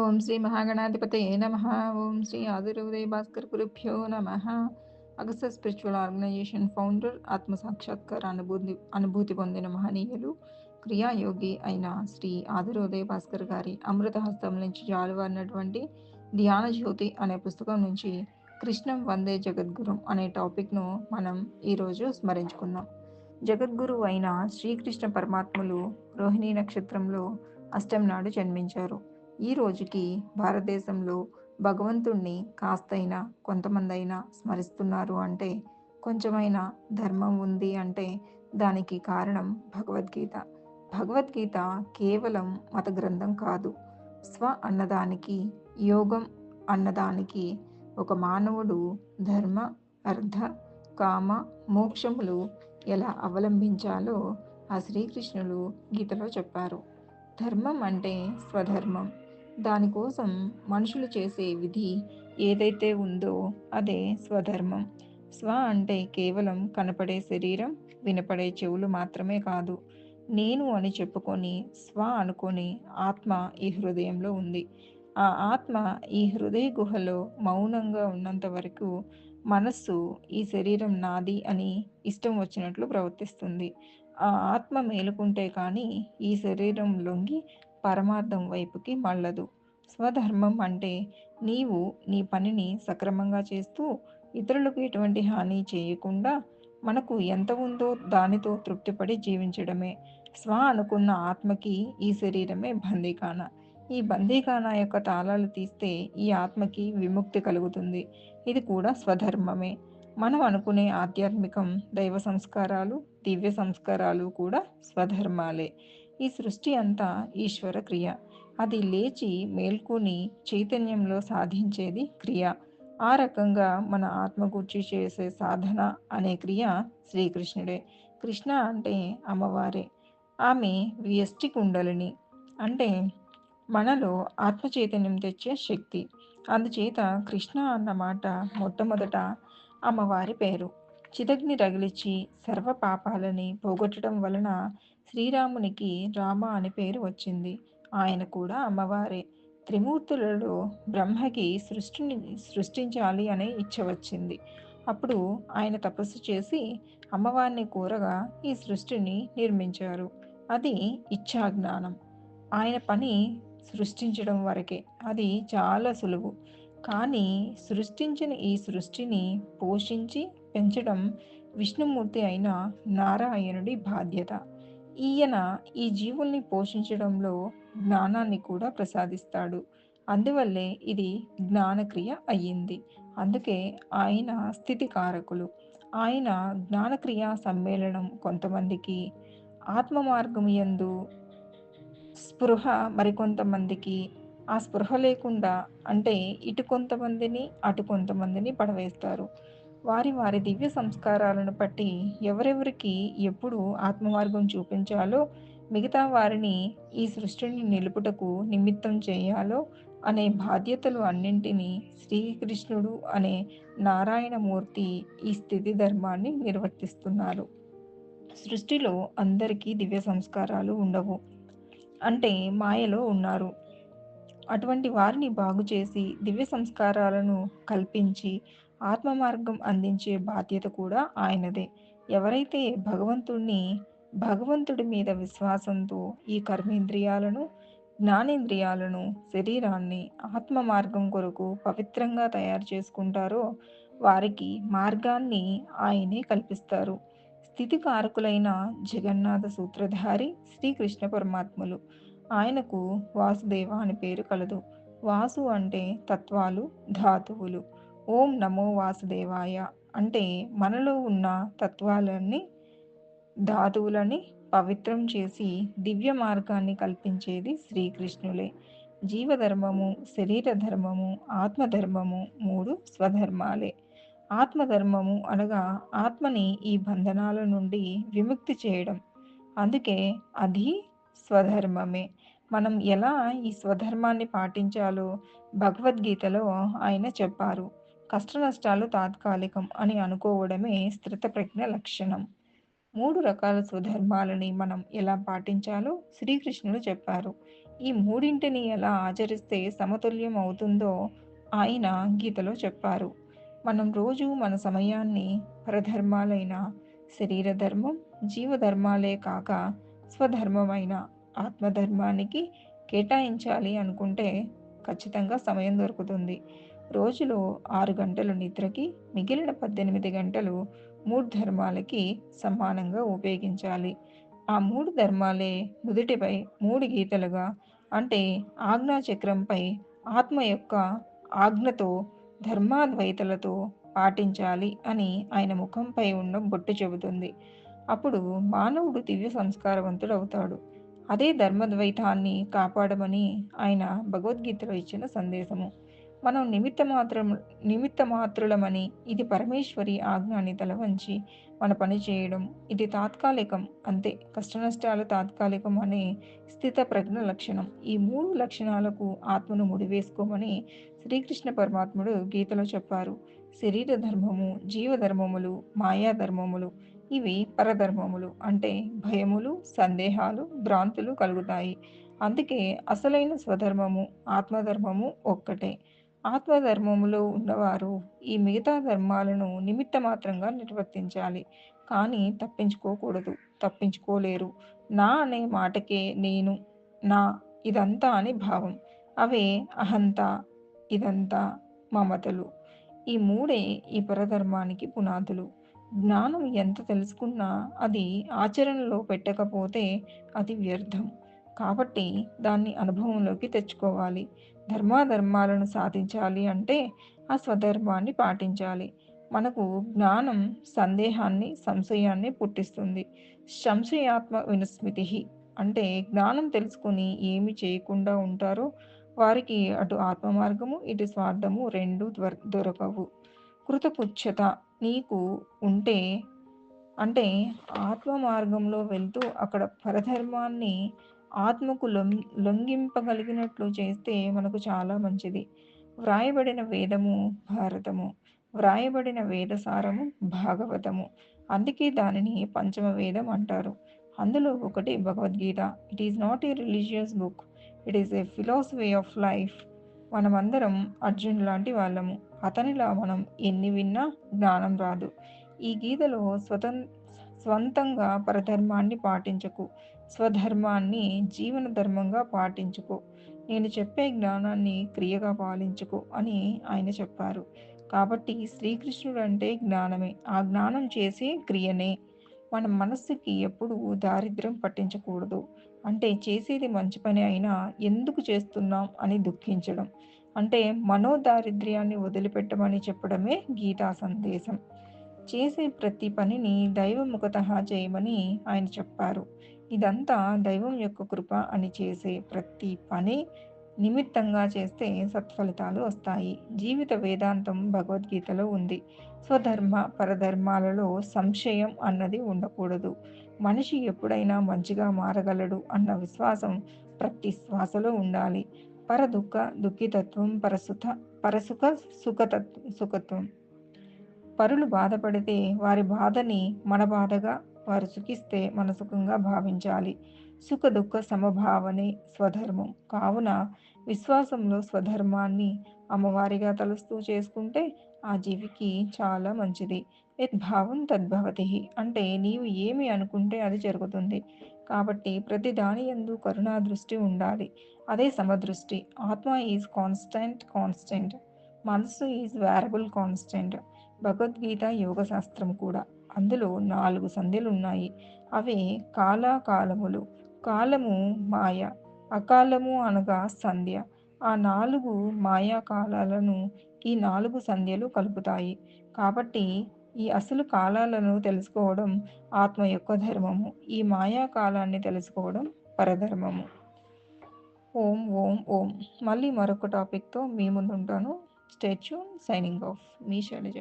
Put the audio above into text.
ఓం శ్రీ మహాగణాధిపతయ నమ. ఓం శ్రీ ఆదిరోదయ భాస్కర్ గురుభ్యో నమ. అగస్త స్పిరిచువల్ ఆర్గనైజేషన్ ఫౌండర్ ఆత్మ సాక్షాత్కార అనుభూతి అనుభూతి పొందిన మహనీయులు క్రియాయోగి అయిన శ్రీ ఆదిరోదయ భాస్కర్ గారి అమృత హస్తం నుంచి జాలువారినటువంటి ధ్యాన జ్యోతి అనే పుస్తకం నుంచి కృష్ణం వందే జగద్గురు అనే టాపిక్ను మనం ఈరోజు స్మరించుకుందాం. జగద్గురు అయిన శ్రీకృష్ణ పరమాత్ములు రోహిణీ నక్షత్రంలో అష్టం నాడు జన్మించారు. ఈ రోజుకి భారతదేశంలో భగవంతుణ్ణి కాస్తైనా కొంతమందైనా స్మరిస్తున్నారు అంటే కొంచెమైనా ధర్మం ఉంది అంటే దానికి కారణం భగవద్గీత. భగవద్గీత కేవలం మత గ్రంథం కాదు. స్వ అన్నదానికి యోగం అన్నదానికి ఒక మానవుడు ధర్మ అర్థ కామ మోక్షములు ఎలా అవలంబించాలో ఆ శ్రీకృష్ణులు గీతలో చెప్పారు. ధర్మం అంటే స్వధర్మం. దానికోసం మనుషులు చేసే విధి ఏదైతే ఉందో అదే స్వధర్మం. స్వ అంటే కేవలం కనపడే శరీరం వినపడే చెవులు మాత్రమే కాదు. నేను అని చెప్పుకొని స్వ అనుకొని ఆత్మ ఈ హృదయంలో ఉంది. ఆ ఆత్మ ఈ హృదయ గుహలో మౌనంగా ఉన్నంత వరకు మనస్సు ఈ శరీరం నాది అని ఇష్టం వచ్చినట్లు ప్రవర్తిస్తుంది. ఆ ఆత్మ మేలుకుంటే కానీ ఈ శరీరం లొంగి పరమార్థం వైపుకి మళ్ళదు. స్వధర్మం అంటే నీవు నీ పనిని సక్రమంగా చేస్తూ ఇతరులకు ఎటువంటి హాని చేయకుండా మనకు ఎంత ఉందో దానితో తృప్తిపడి జీవించడమే. స్వ అనుకున్న ఆత్మకి ఈ శరీరమే బందీకాన ఈ బందీకాన యొక్క తాళాలు తీస్తే ఈ ఆత్మకి విముక్తి కలుగుతుంది. ఇది కూడా స్వధర్మమే. మనం అనుకునే ఆధ్యాత్మికం దైవ సంస్కారాలు దివ్య సంస్కారాలు కూడా స్వధర్మాలే. ఈ సృష్టి అంతా ఈశ్వర క్రియ. అది లేచి మేల్కొని చైతన్యంలో సాధించేది క్రియ. ఆ రకంగా మన ఆత్మగూర్చి చేసే సాధన అనే క్రియ శ్రీకృష్ణుడే. కృష్ణ అంటే అమ్మవారే. ఆమె వ్యష్టి కుండలిని. అంటే మనలో ఆత్మ చైతన్యం తెచ్చే శక్తి. అందుచేత కృష్ణ అన్న మాట మొట్టమొదట అమ్మవారి పేరు. చిదగ్ని రగిలిచి సర్వ పాపాలని పోగొట్టడం వలన శ్రీరామునికి రామ అని పేరు వచ్చింది. ఆయన కూడా అమ్మవారే. త్రిమూర్తులలో బ్రహ్మకి సృష్టిని సృష్టించాలి అనే ఇచ్చ వచ్చింది. అప్పుడు ఆయన తపస్సు చేసి అమ్మవారిని కోరగా ఈ సృష్టిని నిర్మించారు. అది ఇచ్ఛాజ్ఞానం. ఆయన పని సృష్టించడం వరకే. అది చాలా సులువు. కానీ సృష్టించిన ఈ సృష్టిని పోషించి పెంచడం విష్ణుమూర్తి అయిన నారాయణుడి బాధ్యత. ఈయన ఈ జీవుల్ని పోషించడంలో జ్ఞానాన్ని కూడా ప్రసాదిస్తాడు. అందువల్లే ఇది జ్ఞానక్రియ అయ్యింది. అందుకే ఆయన స్థితికారకులు. ఆయన జ్ఞానక్రియ సమ్మేళనం కొంతమందికి ఆత్మ మార్గం ఎందు స్పృహ మరికొంతమందికి ఆ స్పృహ లేకుండా అంటే ఇటు కొంతమందిని అటు కొంతమందిని పడవేస్తారు. వారి వారి దివ్య సంస్కారాలను బట్టి ఎవరెవరికి ఎప్పుడు ఆత్మమార్గం చూపించాలో మిగతా వారిని ఈ సృష్టిని నిలుపుటకు నిమిత్తం చేయాలో అనే బాధ్యతలు అన్నింటినీ శ్రీకృష్ణుడు అనే నారాయణమూర్తి ఈ స్థితి ధర్మాన్ని నిర్వర్తిస్తున్నారు. సృష్టిలో అందరికీ దివ్య సంస్కారాలు ఉండవు. అంటే మాయలో ఉన్నారు. అటువంటి వారిని బాగు చేసి దివ్య సంస్కారాలను కల్పించి ఆత్మ మార్గం అందించే బాధ్యత కూడా ఆయనదే. ఎవరైతే భగవంతుణ్ణి భగవంతుడి మీద విశ్వాసంతో ఈ కర్మేంద్రియాలను జ్ఞానేంద్రియాలను శరీరాన్ని ఆత్మ మార్గం కొరకు పవిత్రంగా తయారు చేసుకుంటారో వారికి మార్గాన్ని ఆయనే కల్పిస్తారు. స్థితికారకులైన జగన్నాథ సూత్రధారి శ్రీకృష్ణ పరమాత్ములు. ఆయనకు వాసుదేవ అని పేరు కలదు. వాసు అంటే తత్వాలు ధాతువులు. ఓం నమో వాసుదేవాయ అంటే మనలో ఉన్న తత్వాలన్నీ ధాతువులని పవిత్రం చేసి దివ్య మార్గాన్ని కల్పించేది శ్రీకృష్ణులే. జీవధర్మము శరీర ధర్మము ఆత్మధర్మము మూడు స్వధర్మాలే. ఆత్మధర్మము అనగా ఆత్మని ఈ బంధనాల నుండి విముక్తి చేయడం. అందుకే అది స్వధర్మమే. మనం ఎలా ఈ స్వధర్మాన్ని పాటించాలో భగవద్గీతలో ఆయన చెప్పారు. కష్ట నష్టాలు తాత్కాలికం అని అనుకోవడమే స్థితప్రజ్ఞ లక్షణం. మూడు రకాల స్వధర్మాలని మనం ఎలా పాటించాలో శ్రీకృష్ణుడు చెప్పారు. ఈ మూడింటిని ఎలా ఆచరిస్తే సమతుల్యం అవుతుందో ఆయన గీతలో చెప్పారు. మనం రోజు మన సమయాన్ని పరధర్మాలైన శరీర ధర్మం జీవధర్మాలే కాక స్వధర్మమైన ఆత్మధర్మానికి కేటాయించాలి అనుకుంటే ఖచ్చితంగా సమయం దొరుకుతుంది. రోజులో ఆరు గంటలు నిద్రకి మిగిలిన పద్దెనిమిది గంటలు మూడు ధర్మాలకి సమానంగా ఉపయోగించాలి. ఆ మూడు ధర్మాలే నుదుటిపై మూడు గీతలుగా అంటే ఆజ్ఞా చక్రంపై ఆత్మ యొక్క ఆజ్ఞతో ధర్మాద్వైతలతో పాటించాలి అని ఆయన ముఖంపై ఉన్న బొట్టు చెబుతుంది. అప్పుడు మానవుడు దివ్య సంస్కారవంతుడు అవుతాడు అదే ధర్మద్వైతాన్ని కాపాడమని ఆయన భగవద్గీతలో ఇచ్చిన సందేశము. మనం నిమిత్త మాత్రం నిమిత్త మాత్రులమని ఇది పరమేశ్వరి ఆజ్ఞాన్ని తల వంచి మన పని చేయడం. ఇది తాత్కాలికం అంతే. కష్టనష్టాలు తాత్కాలికం అనే స్థిత ప్రజ్ఞ లక్షణం. ఈ మూడు లక్షణాలకు ఆత్మను ముడివేసుకోమని శ్రీకృష్ణ పరమాత్ముడు గీతలో చెప్పారు. శరీర ధర్మము జీవధర్మములు మాయాధర్మములు ఇవి పరధర్మములు అంటే భయములు సందేహాలు భ్రాంతులు కలుగుతాయి. అందుకే అసలైన స్వధర్మము ఆత్మధర్మము ఒక్కటే. ఆత్మధర్మములో ఉన్నవారు ఈ మిగతా ధర్మాలను నిమిత్త మాత్రంగా నిర్వర్తించాలి. కానీ తప్పించుకోకూడదు తప్పించుకోలేరు. నా అనే మాటకే నేను నా ఇదంతా అని భావం. అవే అహంత ఇదంతా మమతలు. ఈ మూడే ఈ పరధర్మానికి పునాదులు. జ్ఞానం ఎంత తెలుసుకున్నా అది ఆచరణలో పెట్టకపోతే అది వ్యర్థం. కాబట్టి దాన్ని అనుభవంలోకి తెచ్చుకోవాలి. ధర్మాధర్మాలను సాధించాలి అంటే ఆ స్వధర్మాన్ని పాటించాలి. మనకు జ్ఞానం సందేహాన్ని సంశయాన్ని పుట్టిస్తుంది. సంశయాత్మ వినుస్మృతి అంటే జ్ఞానం తెలుసుకుని ఏమి చేయకుండా ఉంటారో వారికి అటు ఆత్మ మార్గము ఇటు స్వార్థము రెండు దొరకవు. కృతపుచ్చత నీకు ఉంటే అంటే ఆత్మ మార్గంలో వెళ్తూ అక్కడ పరధర్మాన్ని ఆత్మకు లొంగింపగలిగినట్లు చేస్తే మనకు చాలా మంచిది. వ్రాయబడిన వేదము భారతము. వ్రాయబడిన వేదసారము భాగవతము. అందుకే దానిని పంచమ వేదం అంటారు. అందులో ఒకటి Bhagavad Gita. It is not a religious book it is a philosophy of life మనమందరం అర్జున్ లాంటి వాళ్ళము. అతనిలా మనం ఎన్ని విన్నా జ్ఞానం రాదు. ఈ గీతలో స్వతం స్వంతంగా పరధర్మాన్ని పాటించకు. స్వధర్మాన్ని జీవన ధర్మంగా పాటించుకో. నేను చెప్పే జ్ఞానాన్ని క్రియగా పాలించుకో అని ఆయన చెప్పారు. కాబట్టి శ్రీకృష్ణుడు అంటే జ్ఞానమే. ఆ జ్ఞానం చేసే క్రియనే. మన మనస్సుకి ఎప్పుడూ దారిద్ర్యం పట్టించకూడదు. అంటే చేసేది మంచి పని అయినా ఎందుకు చేస్తున్నాం అని దుఃఖించడం. అంటే మనోదారిద్ర్యాన్ని వదిలిపెట్టమని చెప్పడమే గీతా సందేశం. చేసే ప్రతి పనిని దైవముఖత చేయమని ఆయన చెప్పారు. ఇదంతా దైవం యొక్క కృప అని చేసే ప్రతి పని నిమిత్తంగా చేస్తే సత్ఫలితాలు వస్తాయి. జీవిత వేదాంతం భగవద్గీతలో ఉంది. స్వధర్మ పరధర్మాలలో సంశయం అన్నది ఉండకూడదు. మనిషి ఎప్పుడైనా మంచిగా మారగలడు అన్న విశ్వాసం ప్రతి శ్వాసలో ఉండాలి. పరదుఃఖ దుఃఖితత్వం పరసుఖ పరసుఖ సుఖతత్వం సుఖత్వం. పరులు బాధపడితే వారి బాధని మన బాధగా వారు సుఖిస్తే మన సుఖంగా భావించాలి. సుఖ దుఃఖ సమభావనే స్వధర్మం. కావున విశ్వాసంలో స్వధర్మాన్ని అమ్మవారిగా తలుస్తూ చేసుకుంటే ఆ జీవికి చాలా మంచిది. యద్భావం తద్భవతి అంటే నీవు ఏమి అనుకుంటే అది జరుగుతుంది. కాబట్టి ప్రతి దాని ఎందు కరుణా దృష్టి ఉండాలి. అదే సమదృష్టి. ఆత్మ ఈజ్ కాన్స్టెంట్ కాన్స్టెంట్. మనసు ఈజ్ వేరబుల్ కాన్స్టెంట్. భగవద్గీత యోగ శాస్త్రం కూడా. అందులో నాలుగు సంధ్యలు ఉన్నాయి అవే కాలాకాలములు. కాలము మాయ అకాలము అనగా సంధ్య. ఆ నాలుగు మాయా కాలాలను ఈ నాలుగు సంధ్యలు కలుపుతాయి. కాబట్టి ఈ అసలు కాలాలను తెలుసుకోవడం ఆత్మ యొక్క ధర్మము. ఈ మాయా కాలాన్ని తెలుసుకోవడం పరధర్మము. ఓం ఓం ఓం. మళ్ళీ మరొక టాపిక్తో మీ ముందుంటాను. ఉంటాను సైనింగ్ ఆఫ్. మీ శైలజ.